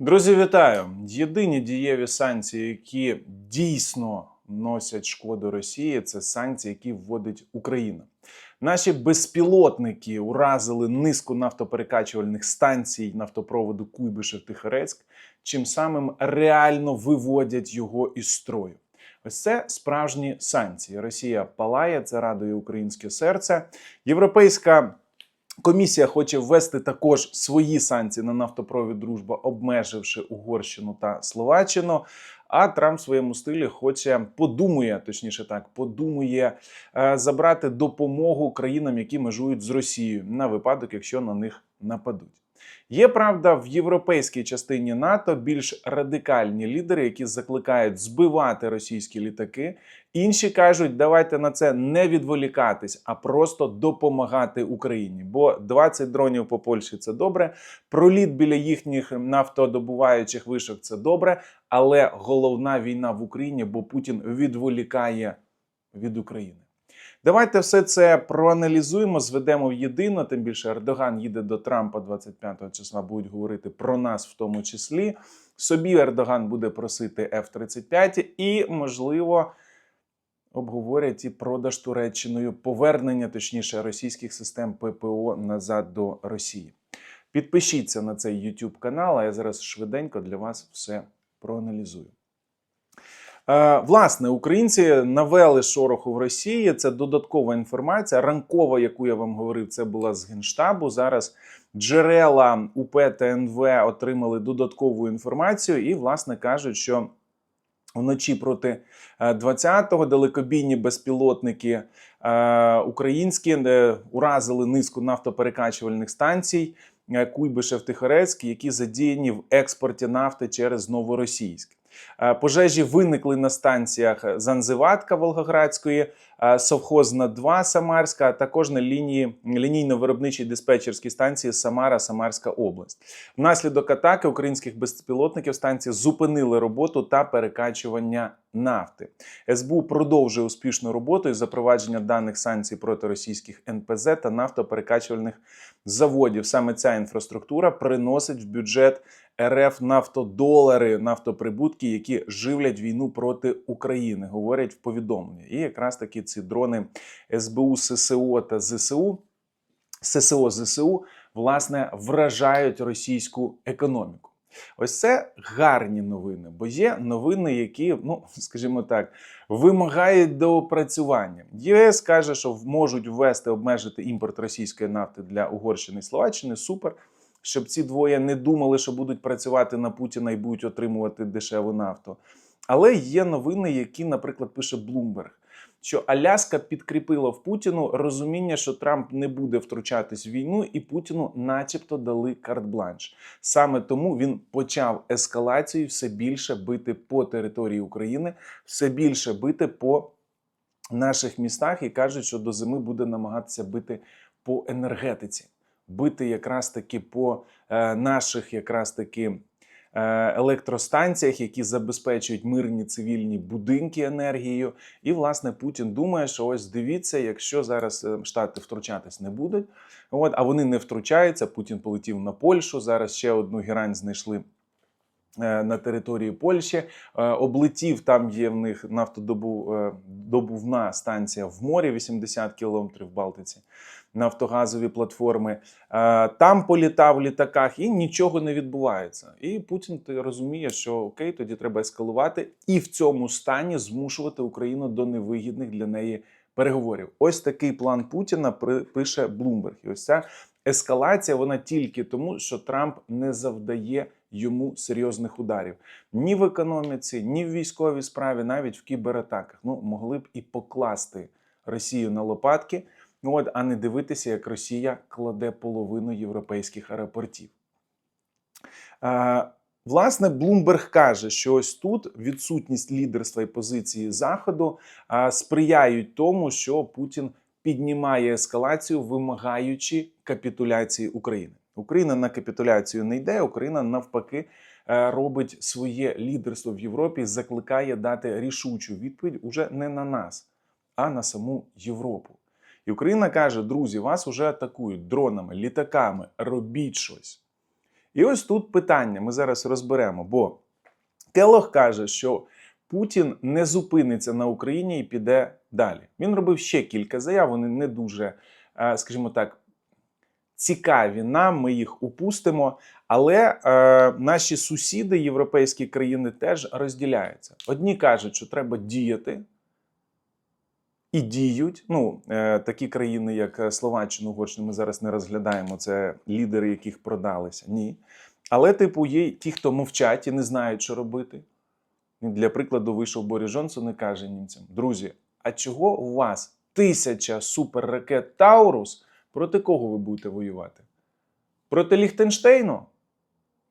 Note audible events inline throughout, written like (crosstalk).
Друзі, вітаю! Єдині дієві санкції, які дійсно носять шкоду Росії, це санкції, які вводить Україна. Наші безпілотники уразили низку нафтоперекачувальних станцій нафтопроводу Куйбишев-Тихорецьк, чим самим реально виводять його із строю. Ось це справжні санкції. Росія палає, це радує українське серце. Європейська Комісія хоче ввести також свої санкції на нафтопровід Дружба, обмеживши Угорщину та Словаччину. А Трамп в своєму стилі хоче подумує, точніше так, подумує е, забрати допомогу країнам, які межують з Росією, на випадок, якщо на них нападуть. Є правда в європейській частині НАТО більш радикальні лідери, які закликають збивати російські літаки. Інші кажуть, давайте на це не відволікатись, а просто допомагати Україні. Бо 20 дронів по Польщі це добре. Проліт біля їхніх нафтодобуваючих вишок це добре. Але головна війна в Україні, бо Путін відволікає від України. Давайте все це проаналізуємо, зведемо в єдино. Тим більше Ердоган їде до Трампа 25 числа. Будуть говорити про нас в тому числі. Собі Ердоган буде просити F-35 і, можливо, обговорять і продаж Туреччиною повернення, точніше, російських систем ППО назад до Росії. Підпишіться на цей YouTube канал, а я зараз швиденько для вас все проаналізую. Е, Власне, українці навели шороху в Росії. Це додаткова інформація. Ранкова, яку я вам говорив, це була з генштабу. Зараз джерела УП та НВ отримали додаткову інформацію і, власне, кажуть, що вночі проти 20-го далекобійні безпілотники е, українські е, уразили низку нафтоперекачувальних станцій. е, Куйбишев-Тихорецьк, які задіяні в експорті нафти через Новоросійськ. Е, Пожежі виникли на станціях Занзиватка Волгоградської, Совхозна 2 Самарська, а також на лінії лінійно-виробничій диспетчерській станції Самара, Самарська область. Внаслідок атаки українських безпілотників станції зупинили роботу та перекачування нафти. СБУ продовжує успішну роботу із запровадження даних санкцій проти російських НПЗ та нафтоперекачувальних заводів. Саме ця інфраструктура приносить в бюджет РФ нафтодолари, нафтоприбутки, які живлять війну проти України, говорять в повідомленні. І якраз таки ці дрони СБУ, ССО та ЗСУ, ССО ЗСУ, власне, вражають російську економіку. Ось це гарні новини, бо є новини, які, ну (laughs) скажімо так, вимагають доопрацювання. ЄС каже, що можуть ввести обмежити імпорт російської нафти для Угорщини і Словаччини. Супер щоб ці двоє не думали, що будуть працювати на Путіна і будуть отримувати дешеву нафту. Але є новини, які, наприклад, пише Блумберг, що Аляска підкріпила в Путіну розуміння, що Трамп не буде втручатись в війну, і Путіну, начебто, дали карт-бланш. Саме тому він почав ескалацію все більше бити по території України, все більше бити по наших містах і кажуть, що до зими буде намагатися бити по енергетиці бити якраз таки по е, наших якраз таки електростанціях, які забезпечують мирні цивільні будинки енергією. І власне Путін думає, що ось дивіться, якщо зараз е, штати втручатись не будуть, от а вони не втручаються. Путін полетів на Польщу. Зараз ще одну герань знайшли. Е, На території Польщі Е, облетів там є в них нафтодобувна станція в морі, 80 кілометрів в Балтиці, нафтогазові платформи. Е, Там політав в літаках і нічого не відбувається. І Путін розуміє, що окей, тоді треба ескалувати і в цьому стані змушувати Україну до невигідних для неї переговорів. Ось такий план Путіна пише Блумберг. І ось ця ескалація вона тільки тому, що Трамп не завдає йому серйозних ударів ні в економіці, ні в військовій справі, навіть в кібератаках. Ну могли б і покласти Росію на лопатки. Ну от, а не дивитися, як Росія кладе половину європейських аеропортів. Власне, Блумберг каже, що ось тут відсутність лідерства і позиції Заходу сприяють тому, що Путін піднімає ескалацію, вимагаючи капітуляції України. Україна на капітуляцію не йде. Україна навпаки е, робить своє лідерство в Європі, закликає дати рішучу відповідь уже не на нас, а на саму Європу. І Україна каже: друзі, вас уже атакують дронами, літаками, робіть щось. І ось тут питання ми зараз розберемо. Бо Келох каже, що Путін не зупиниться на Україні і піде далі. Він робив ще кілька заяв, вони не дуже, е, скажімо так, цікаві нам, ми їх упустимо. Але е, наші сусіди, європейські країни, теж розділяються. Одні кажуть, що треба діяти. І діють. Ну, е, такі країни, як е, Словаччина, Угорщина, ми зараз не розглядаємо. Це лідери, яких продалися. Ні. Але, типу, є ті, хто мовчать і не знають, що робити. Для прикладу, вийшов Борис Джонсон і каже німцям: друзі, а чого у вас тисяча суперракет Таурус? Проти кого ви будете воювати? Проти Ліхтенштейну?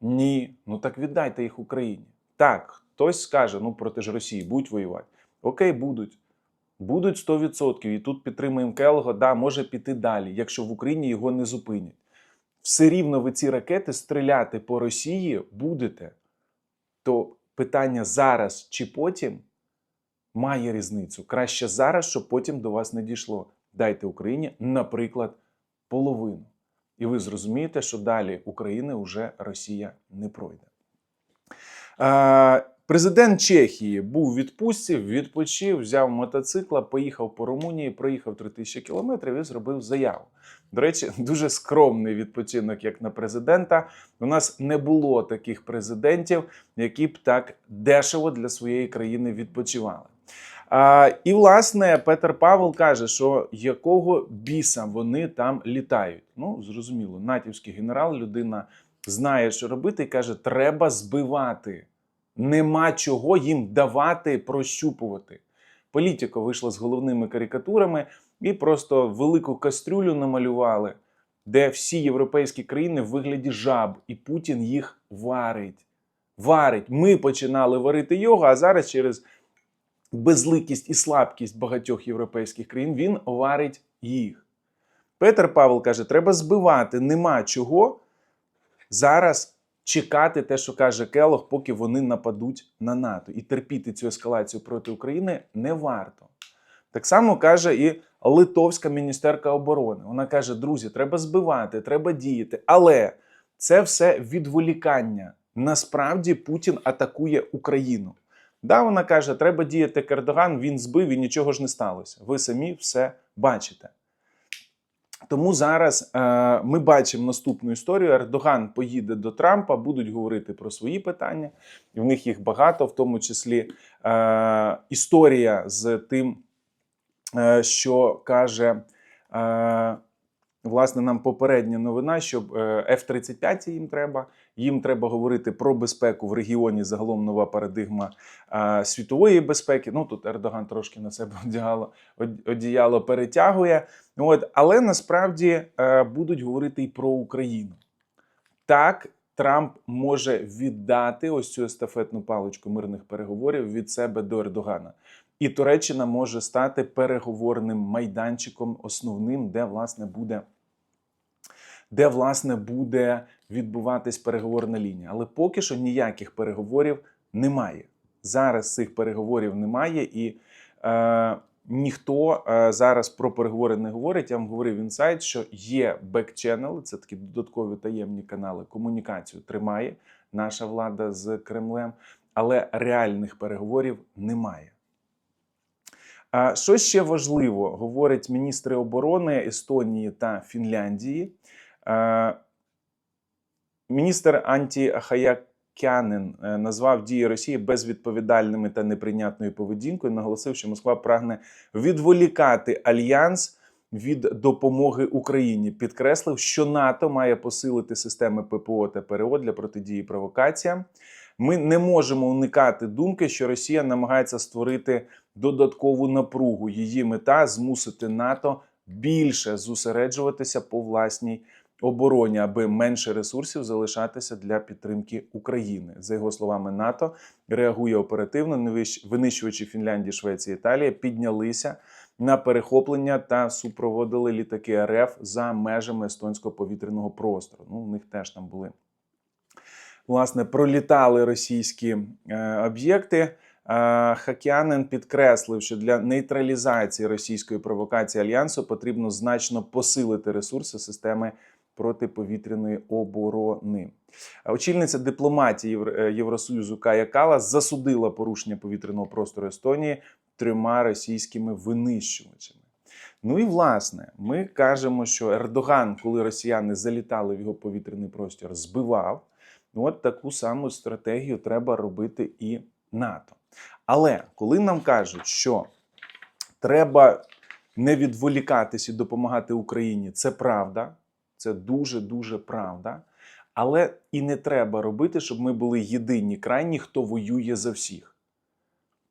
Ні. Ну так віддайте їх Україні. Так, хтось скаже, ну проти ж Росії будуть воювати. Окей, будуть. Будуть 100%. І тут підтримуємо Келго, да, може піти далі, якщо в Україні його не зупинять. Все рівно ви ці ракети стріляти по Росії будете. То питання зараз чи потім має різницю. Краще зараз, щоб потім до вас не дійшло. Дайте Україні, наприклад, половину. І ви зрозумієте, що далі України вже Росія не пройде. Е, Президент Чехії був у відпустці, відпочив, взяв мотоцикла, поїхав по Румунії, проїхав 3000 кілометрів і зробив заяву. До речі, (laughs) дуже скромний відпочинок, як на президента. У нас не було таких президентів, які б так дешево для своєї країни відпочивали. А, і власне Петер Павел каже, що якого біса вони там літають. Ну зрозуміло, натівський генерал, людина знає, що робити, і каже, треба збивати. Нема чого їм давати, прощупувати. Політико вийшла з головними карикатурами і просто велику кастрюлю намалювали, де всі європейські країни в вигляді жаб, і Путін їх варить. Варить. Ми починали варити його, а зараз через безликість і слабкість багатьох європейських країн він варить їх. Петер Павел каже: треба збивати, нема чого зараз чекати те, що каже Келох, поки вони нападуть на НАТО. І терпіти цю ескалацію проти України не варто. Так само каже і литовська міністерка оборони. Вона каже: друзі, треба збивати, треба діяти. Але це все відволікання. Насправді Путін атакує Україну. Да, вона каже, треба діяти як Ердоган, він збив і нічого ж не сталося. Ви самі все бачите. Тому зараз е, ми бачимо наступну історію. Ердоган поїде до Трампа, будуть говорити про свої питання, і в них їх багато, в тому числі е, історія з тим, е, що каже. Е, Власне, нам попередня новина, що F-35 їм треба. Їм треба говорити про безпеку в регіоні. Загалом нова парадигма світової безпеки. Ну тут Ердоган трошки на себе (laughs) одягало, одіяло перетягує. От, але насправді будуть говорити і про Україну. Так, Трамп може віддати ось цю естафетну паличку мирних переговорів від себе до Ердогана. І Туреччина може стати переговорним майданчиком основним, де власне буде де власне буде відбуватись переговорна лінія. Але поки що ніяких переговорів немає. Зараз цих переговорів немає, і е, ніхто е, зараз про переговори не говорить. Я вам говорив інсайт, що є бекченели, це такі додаткові таємні канали. Комунікацію тримає наша влада з Кремлем, але реальних переговорів немає. Що ще важливо, говорять міністри оборони Естонії та Фінляндії. Міністр Анті Хаякянин е, назвав дії Росії безвідповідальними та неприйнятною поведінкою. Наголосив, що Москва прагне відволікати альянс від допомоги Україні. Підкреслив, що НАТО має посилити системи ППО та ПРО для протидії провокаціям. Ми не можемо уникати думки, що Росія намагається створити додаткову напругу. Її мета змусити НАТО більше зосереджуватися по власній обороні, аби менше ресурсів залишатися для підтримки України. За його словами, НАТО реагує оперативно. винищувачі Фінляндії, Швеції, Італії піднялися на перехоплення та супроводили літаки РФ за межами естонського повітряного простору. Ну, у них теж там були. Власне, пролітали російські е, об'єкти. Е, Хакянин підкреслив, що для нейтралізації російської провокації альянсу потрібно значно посилити ресурси системи протиповітряної оборони. А Очільниця дипломатії е, Євросоюзу Кая Калас засудила порушення повітряного простору Естонії трьома російськими винищувачами. Ну і власне, ми кажемо, що Ердоган, коли росіяни залітали в його повітряний простір, збивав. От таку саму стратегію треба робити і НАТО. Але коли нам кажуть, що треба не відволікатись і допомагати Україні, це правда, це дуже дуже правда. Але і не треба робити, щоб ми були єдині крайні, хто воює за всіх.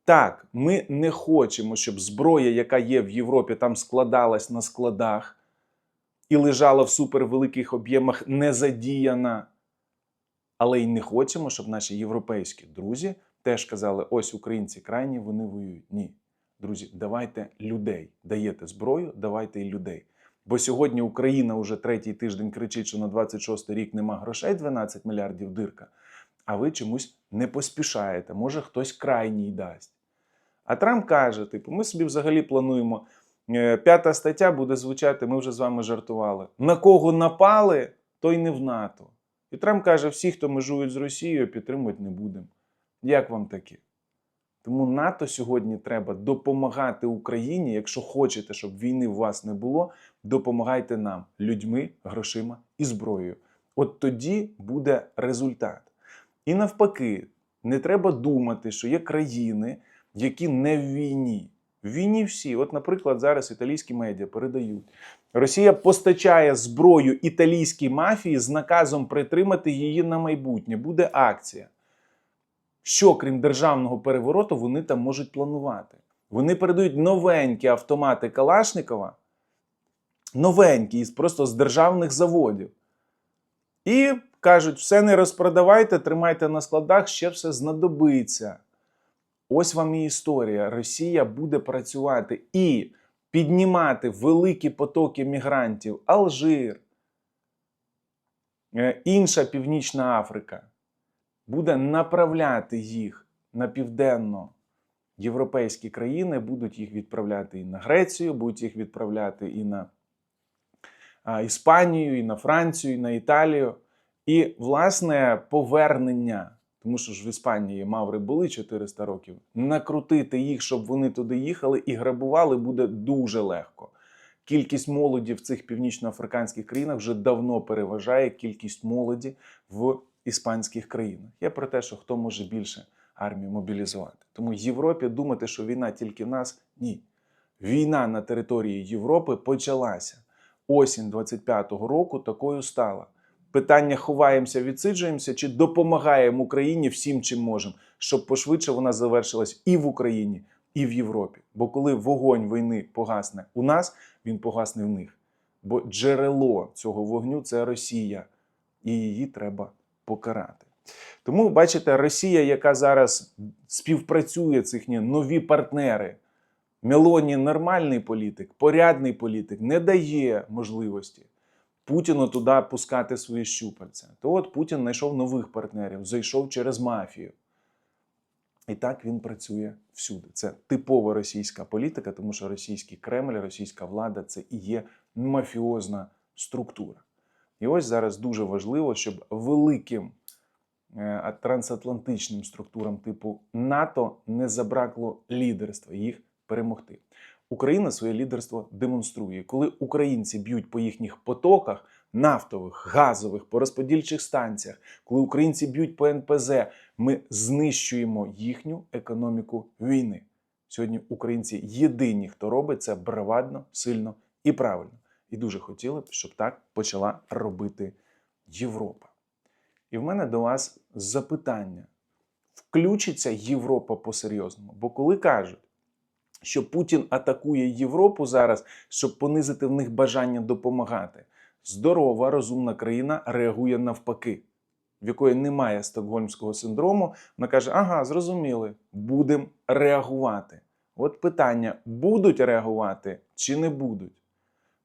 Так, ми не хочемо, щоб зброя, яка є в Європі, там складалась на складах і лежала в супервеликих об'ємах не задіяна. Але й не хочемо, щоб наші європейські друзі теж казали: ось українці крайні, вони воюють. Ні. Друзі, давайте людей. Даєте зброю, давайте і людей. Бо сьогодні Україна вже третій тиждень кричить, що на 26 рік нема грошей 12 мільярдів дирка, а ви чомусь не поспішаєте. Може, хтось крайній дасть. А Трамп каже: типу, ми собі взагалі плануємо. е, П'ята стаття буде звучати, ми вже з вами жартували. На кого напали, той не в НАТО. І Трамп каже: всі, хто межують з Росією, підтримувати не будемо. Як вам таке? Тому НАТО сьогодні треба допомагати Україні. Якщо хочете, щоб війни у вас не було, допомагайте нам людьми, грошима і зброєю. От тоді буде результат. І навпаки, не треба думати, що є країни, які не в війні. В війні всі. От, наприклад, зараз італійські медіа передають. Росія постачає зброю італійській мафії з наказом притримати її на майбутнє. Буде акція. Що, крім державного перевороту, вони там можуть планувати? Вони передають новенькі автомати Калашникова, новенькі, просто з державних заводів. І кажуть: все не розпродавайте, тримайте на складах, ще все знадобиться. Ось вам і історія. Росія буде працювати і піднімати великі потоки мігрантів. Алжир, е, інша Північна Африка буде направляти їх на південно. Європейські країни будуть їх відправляти і на Грецію, будуть їх відправляти і на Іспанію, і на Францію, і на Італію. І, власне, повернення, тому що ж в Іспанії маври були 400 років, накрутити їх, щоб вони туди їхали і грабували, буде дуже легко. Кількість молоді в цих північноафриканських країнах вже давно переважає кількість молоді в іспанських країнах. Я про те, що хто може більше армію мобілізувати. Тому Європі думати, що війна тільки в нас ні. Війна на території Європи почалася. Осінь 25-го року такою стала. Питання ховаємося, відсиджуємося чи допомагаємо Україні всім, чим можемо, щоб пошвидше вона завершилась і в Україні, і в Європі. Бо коли вогонь війни погасне у нас, він погасне в них. Бо джерело цього вогню це Росія, і її треба покарати. Тому бачите, Росія, яка зараз співпрацює, їхні нові партнери. Мелоні нормальний політик, порядний політик, не дає можливості Путіну туди пускати свої щупальця. То от Путін знайшов нових партнерів, зайшов через мафію. І так він працює всюди. Це типова російська політика, тому що російський Кремль, російська влада це і є мафіозна структура. І ось зараз дуже важливо, щоб великим е, трансатлантичним структурам типу НАТО не забракло лідерства їх перемогти. Україна своє лідерство демонструє. Коли українці б'ють по їхніх потоках нафтових, газових, по розподільчих станціях, коли українці б'ють по НПЗ, ми знищуємо їхню економіку війни. Сьогодні українці єдині, хто робить це бравадно, сильно і правильно. І дуже хотіли б, щоб так почала робити Європа. І в мене до вас запитання: включиться Європа по-серйозному? Бо коли кажуть, що Путін атакує Європу зараз, щоб понизити в них бажання допомагати, здорова, розумна країна реагує навпаки, в якої немає стокгольмського синдрому. Вона каже: ага, зрозуміли, будемо реагувати. От питання: будуть реагувати чи не будуть?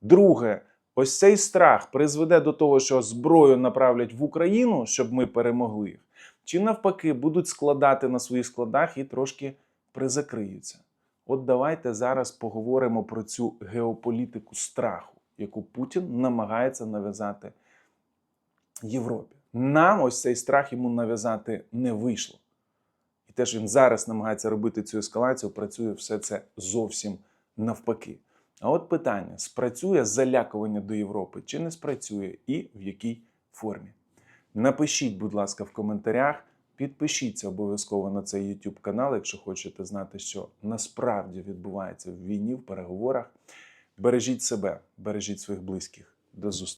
Друге, ось цей страх призведе до того, що зброю направлять в Україну, щоб ми перемогли їх, чи навпаки будуть складати на своїх складах і трошки призакриються. От давайте зараз поговоримо про цю геополітику страху, яку Путін намагається нав'язати Європі. Нам ось цей страх йому нав'язати не вийшло. І те, що він зараз намагається робити цю ескалацію, працює все це зовсім навпаки. А от питання: спрацює залякування до Європи чи не спрацює, і в якій формі? Напишіть, будь ласка, в коментарях. Підпишіться обов'язково на цей YouTube канал, якщо хочете знати, що насправді відбувається в війні, в переговорах. Бережіть себе, бережіть своїх близьких. До зустрічі.